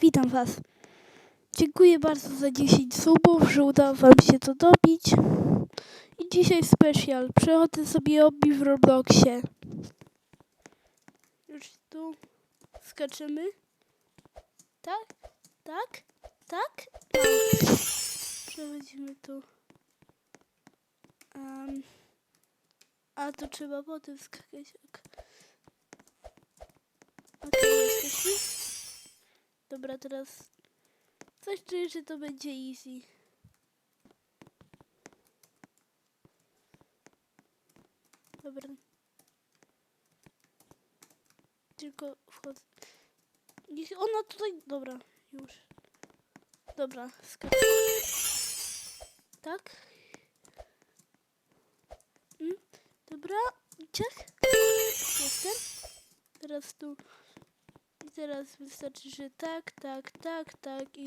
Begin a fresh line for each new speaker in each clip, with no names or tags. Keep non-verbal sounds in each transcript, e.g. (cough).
Witam Was. Dziękuję bardzo za 10 subów, że udało Wam się to dobić. I dzisiaj specjal. Przechodzę sobie obi w Robloxie. Już tu skaczemy. Tak? Tak? Tak? A. Przechodzimy tu. Em, a to trzeba potem skakać. ok. Okej, jesteśmy. Dobra, teraz coś czuję, że to będzie easy. Dobra. Tylko wchodzę. Niech ona tutaj... Dobra, już. Dobra, skaczę. Tak? Mm, dobra, ciach. Jestem. Teraz tu. Teraz wystarczy, że tak, tak, tak, tak i...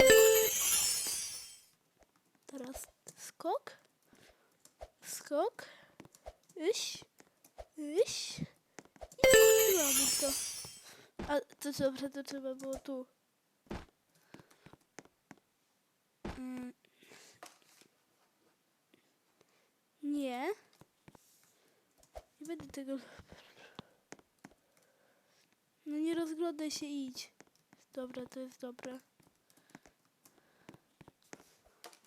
Teraz skok. Skok. Iś. Iś. I mamy to. A to dobra, to trzeba było tu. Mm. Nie. Nie będę tego... Rozglądaj się, idź. Dobra, to jest dobre.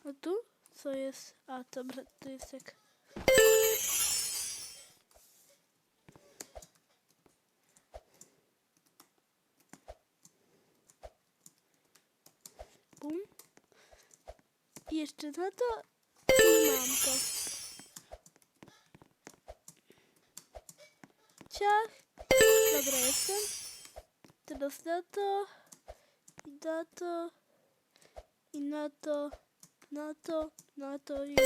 A tu? Co jest? A, dobra, to jest jak... Bum. I jeszcze na to i mam to. Ciach. Dobra, jestem. Teraz na to. I na to. I na to. Na to. Na to i...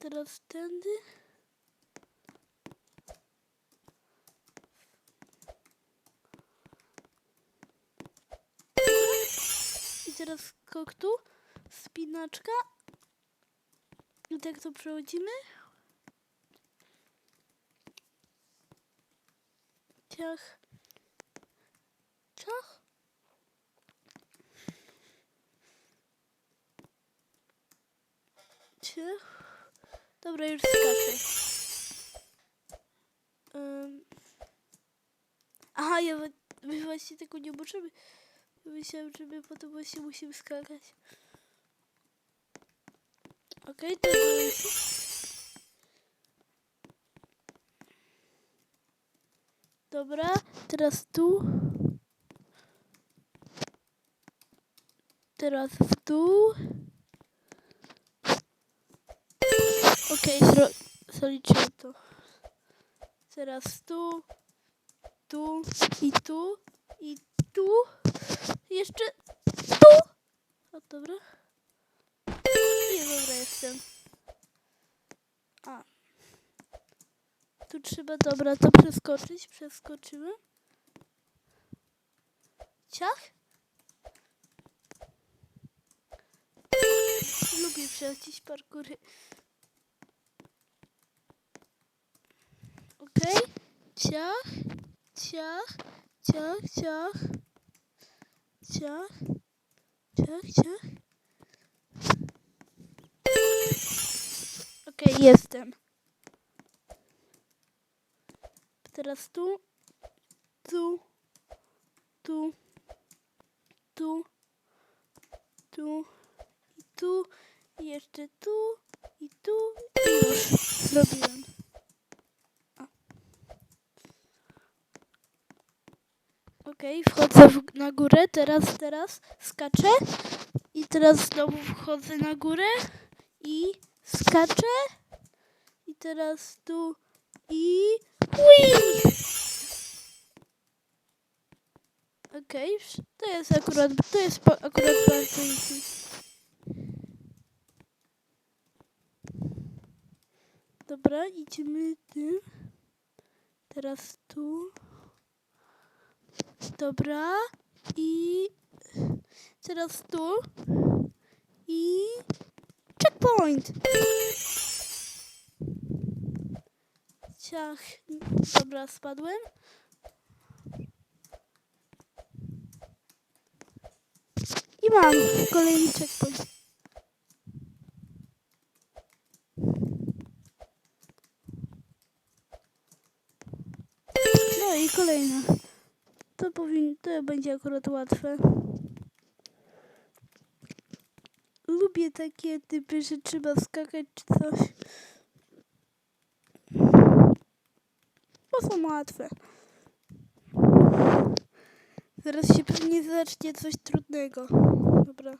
Teraz tędy. I teraz skok. Spinaczka. I tak to przechodzimy. Ciach. Ciach. Dobra, już skaczę. Um. Aha, ja my właśnie tego nie możemy. Myślałem, że my potem właśnie musimy skakać. Okej, to jest... Dobra, teraz tu. Teraz w dół. Okej, okay, zaliczyłem to. Teraz tu, tu i tu i tu. Jeszcze tu. O, dobra. Nie, dobra, jestem. A. Tu trzeba, dobra, to przeskoczyć. Przeskoczymy. Ciach. Lubię przechodzić parkury. Okej. Ciach. Ciach. Ciach, ciach. Ciach. Ciach, ciach. Okej, jestem. Teraz tu, tu, tu, tu, tu i tu, i jeszcze tu, i tu, i już zrobiłem. O. Okej, wchodzę w, na górę, teraz, teraz skaczę i teraz znowu wchodzę na górę i skaczę i teraz tu i Whee! Okej, okay, to jest akurat, to jest po, akurat bardzo. Dobra, idziemy tym. Teraz tu. Dobra. I teraz tu. I checkpoint. Ciach. Dobra, spadłem. mam kolejny checkpoint. Akurat łatwe. Lubię takie typy, że trzeba skakać czy coś. To są łatwe. Zaraz się pewnie zacznie coś trudnego. Dobra.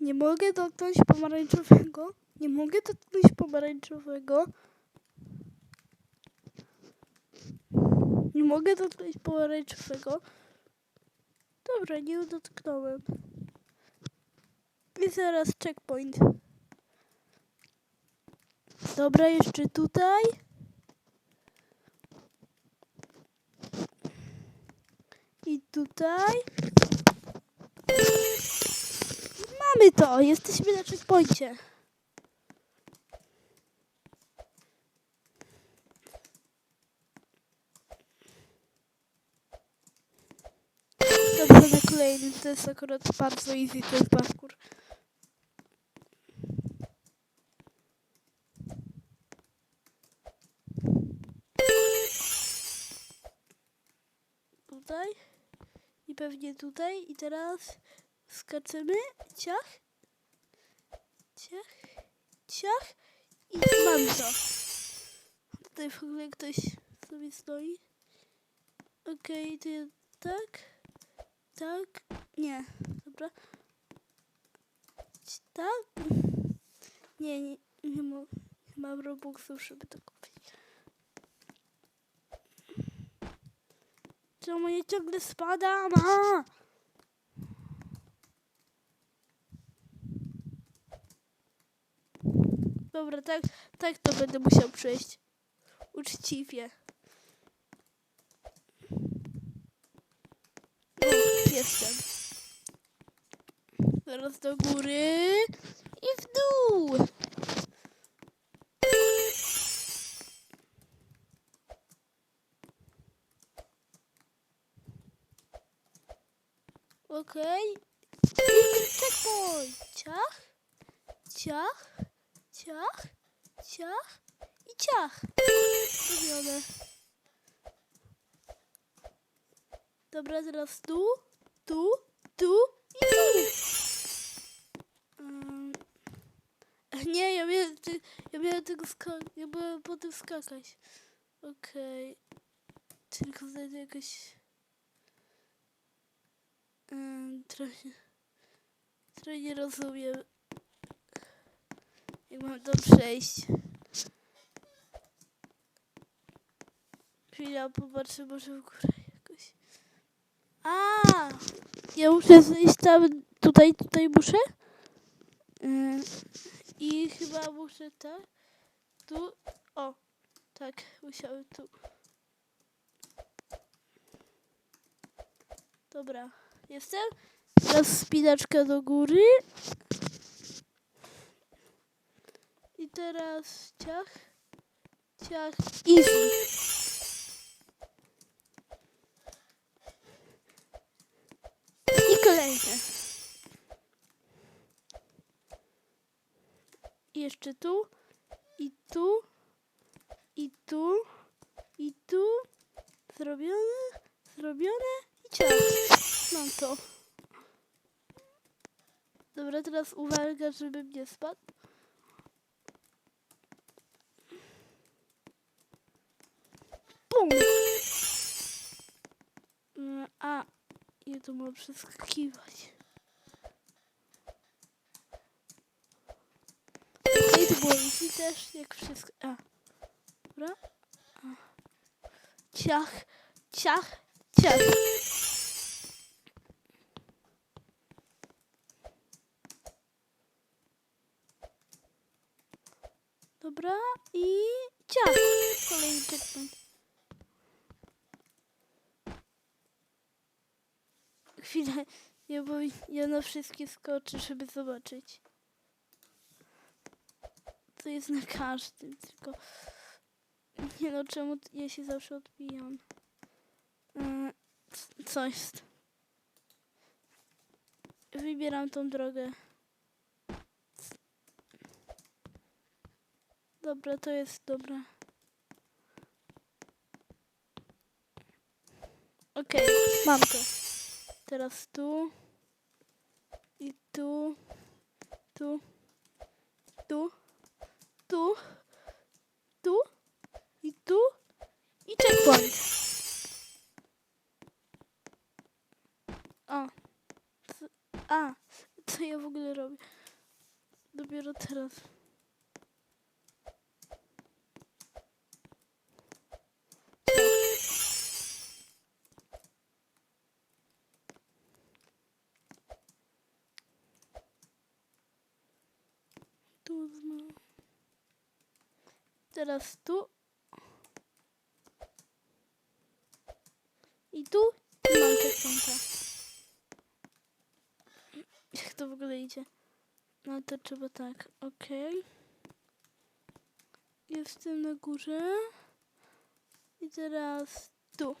Nie mogę dotknąć pomarańczowego. Nie mogę dotknąć pomarańczowego. Nie mogę dotknąć pomarańczowego. Dobra, nie dotknąłem. I zaraz checkpoint. Dobra, jeszcze tutaj. I tutaj. Mamy to! Jesteśmy na checkpoincie. Kolejnym. To jest akurat bardzo easy ten parkour. Tutaj. I pewnie tutaj. I teraz skaczemy. Ciach. Ciach. Ciach. I mam to. Tutaj w ogóle ktoś sobie stoi. Okej, to ja tak. Tak. Nie. Dobra. Tak. Nie, nie, nie mam. Nie mam robuxów, żeby to kupić. Czemu ja ciągle spadam? A! Dobra, tak, tak to będę musiał przejść. Uczciwie. Jestem. Teraz do góry i w dół. Okej. Checkpoint. Ciach, ciach, ciach, ciach i ciach. Zrobione. Dobra, teraz tu, tu, tu i tu. Ym, nie, ja miałem, ja miałem tego skakać, ja miałem po tym skakać. Okej. Tylko znajdę jakoś... Ym, trochę... Trochę nie rozumiem. Jak mam to przejść. Chwila, popatrzę może w górę! Ja muszę zejść tam, tutaj, tutaj muszę? Yy, I chyba muszę tak, tu, o, tak, musiałem tu. Dobra, jestem. Teraz spinaczka do góry. I teraz ciach, ciach. I kolejne. Jeszcze tu, i tu, i tu, i tu. Zrobione, zrobione i ciach. Mam to. Dobra, teraz uwaga, żebym nie spadł. Bum! Mm, A, ja tu mam przeskakiwać. I to było też, jak wszystko. A. Dobra. A. Ciach, ciach, ciach. Dobra i ciach. Kolejny checkpoint. Chwilę, ja, bo ja na wszystkie skoczę, żeby zobaczyć. To jest na każdym, tylko... Nie no, czemu ja się zawsze odbijam? C- Co jest? Wybieram tą drogę. Dobra, to jest dobre. Okej, mam to. Teraz tu. I tu. Tu. Tu. Tu. Tu. I tu. I checkpoint. A. A. Co ja w ogóle robię? Dopiero teraz. Tu znowu. Teraz tu. I tu. I mam checkpointa. Jak to w ogóle idzie? No to trzeba tak. Okej. Jestem na górze. I teraz tu.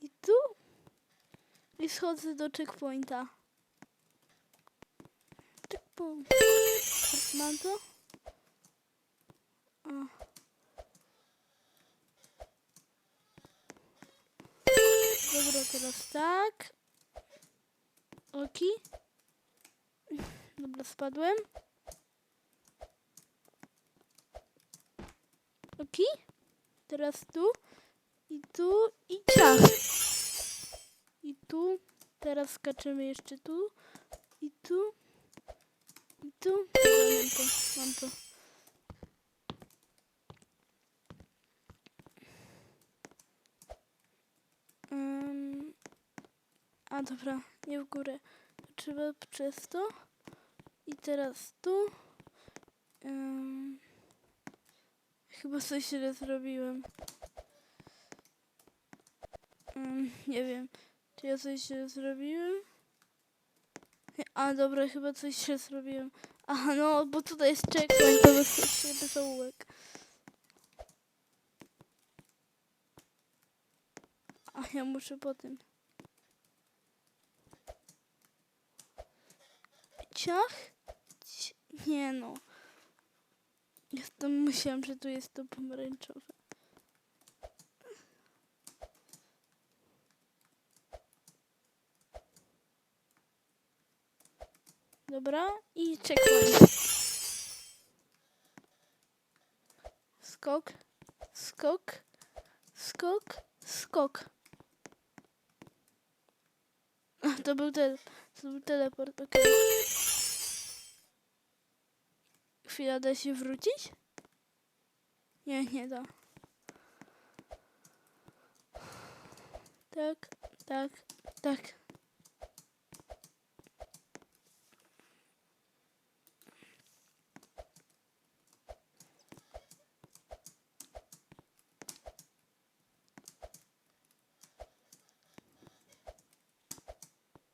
I tu. I schodzę do checkpointa. Checkpoint. Mam to? Dobra, teraz tak. Oki. Dobra, spadłem. Oki. Teraz tu. I tu. I ciach. I tu. Teraz skaczemy jeszcze tu. I tu. I tu. Mam to. Mam to. A dobra, nie w górę. Trzeba przez to. I teraz tu. Ym, chyba coś źle zrobiłem. Ym, nie wiem, czy ja coś źle zrobiłem. A dobra, chyba coś źle zrobiłem. Aha, no, bo tutaj jest checkpoint, to jest bez ołówek. A ja muszę po tym. Nie no. Jestem, myślałam, że tu jest to pomarańczowe. Dobra, i checkpoint. Skok, skok, skok, skok. To był, te, to był teleport, okej. Chwila, da się wrócić? Nie, nie da. Tak, tak, tak.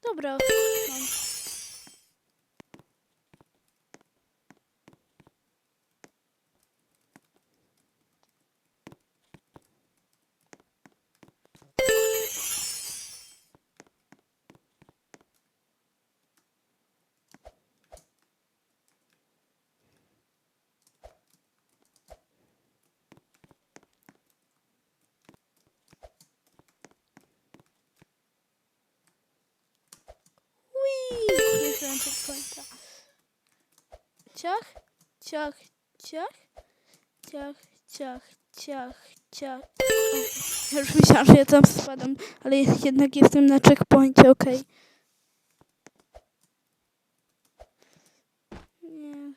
Dobra, mam. Ui, na checkpointa. Ciach, ciach, ciach, ciach, ciach, ciach, ciach. Ja już myślałam, że ja tam spadam, ale jednak jestem na checkpoincie, okej. Nie.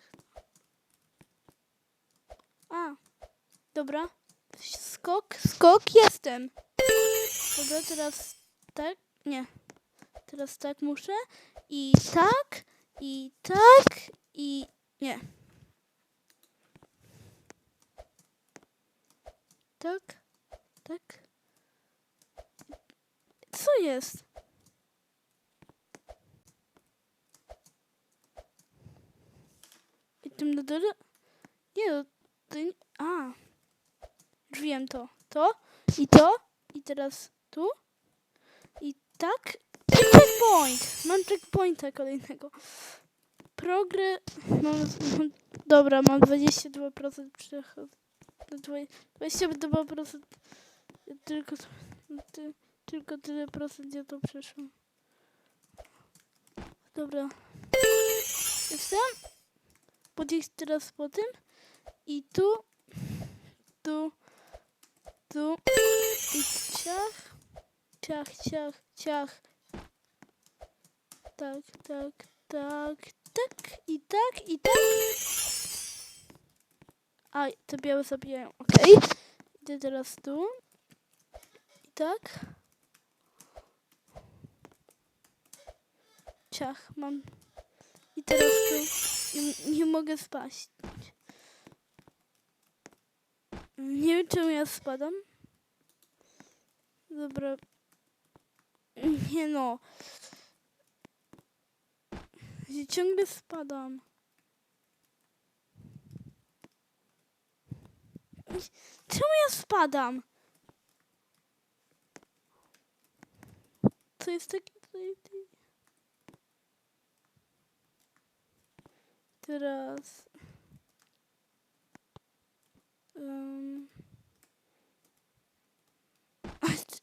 A, dobra. Skok, skok, jestem. Dobra, teraz tak, nie. Teraz tak muszę. I tak, i tak, i nie. Tak, tak. Co jest? I tym na dole? Nie, no, to nie. A. Już wiem to. To i to. I teraz tu. Tak? Checkpoint! Mam checkpointa kolejnego. Progre... Mam... Dobra, mam 22% przechodzenia. 22% tylko, ty, tylko tyle procent ja to przeszłam. Dobra. Jestem. Podjeść teraz po tym. I tu. Tu. Tu. I ciach. Ciach, ciach, ciach. Tak, tak, tak, tak. I tak, i tak. A, te białe zabijają. Okej. Idę teraz tu. I tak. Ciach, mam. I teraz tu. Nie, nie mogę spaść. Nie wiem, czemu ja spadam. Dobra. Nie no. Ciągle spadam. Czemu ja spadam? To jest takie tutaj. Teraz. Um.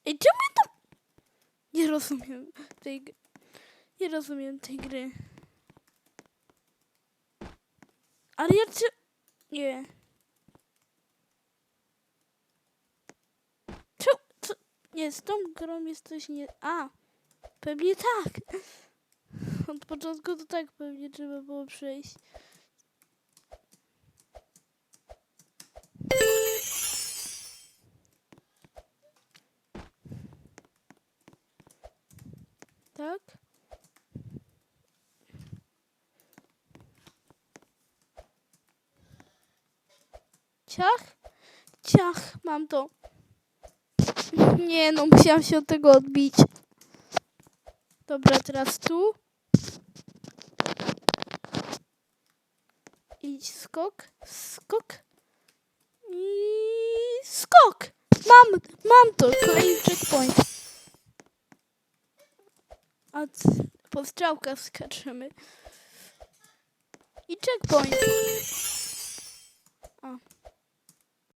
Ej, czemu ja. Nie rozumiem tej. Nie rozumiem tej gry. Ale ja czy. Nie. Czemu? Co? Nie, z tą grą jest coś nie. A! Pewnie tak. (laughs) Od początku to tak pewnie trzeba było przejść. Tak? Ciach? Ciach, mam to. (laughs) Nie no, musiałam się od tego odbić. Dobra, teraz tu. I skok, skok. I skok! Mam, mam to, kolejny checkpoint. A po strzałkach skaczemy. I checkpoint.